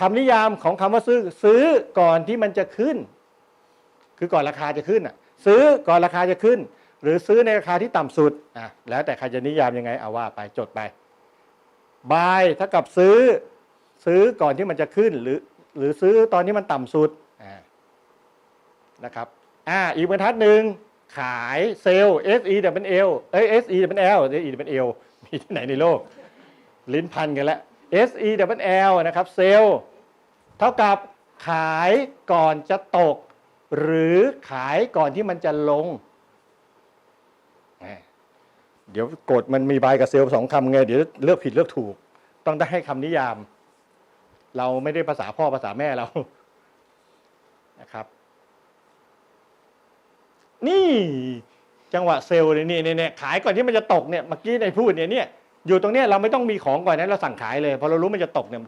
คำนิยามของคำว่าซื้อซื้อก่อนที่มันจะขึ้น คือก่อนราคาจะขึ้นอะซื้อก่อนราคาจะขึ้น หรือซื้อในราคาที่ต่ำสุดอะแล้วแต่ใครจะนิยามยังไงเอาว่าไปจดไป buy เท่ากับซื้อซื้อก่อนที่มันจะขึ้นหรือหรือซื้อตอนที่มันต่ำสุดอ่านะครับอ่าอีกบรรทัดหนึ่งขายเซลล์ S E W L เอ้ย S E W L S E W L มีที่ไหนในโลก ลิ้นพันกันแล้ว S E W L นะครับเซลเท่ากับขายก่อนจะตก หรือขายก่อนที่มันจะลง เดี๋ยวกดมันมีบายกับเซลสองคำไง เดี๋ยวเลือกผิดเลือกถูก ต้องได้ให้คำนิยาม เราไม่ได้ภาษาพ่อภาษาแม่เรานะครับ นี่จังหวะเซลล์เลยนี่เนี่ยเนี่ยขายก่อนที่มันจะตกเนี่ยเมื่อกี้ในพูดเนี่ยเนี่ย อยู่ตรงเนี้ยเราไม่ต้องมีของก่อนนะเราสั่งขายเลยพอเรารู้มันจะตกเนี่ย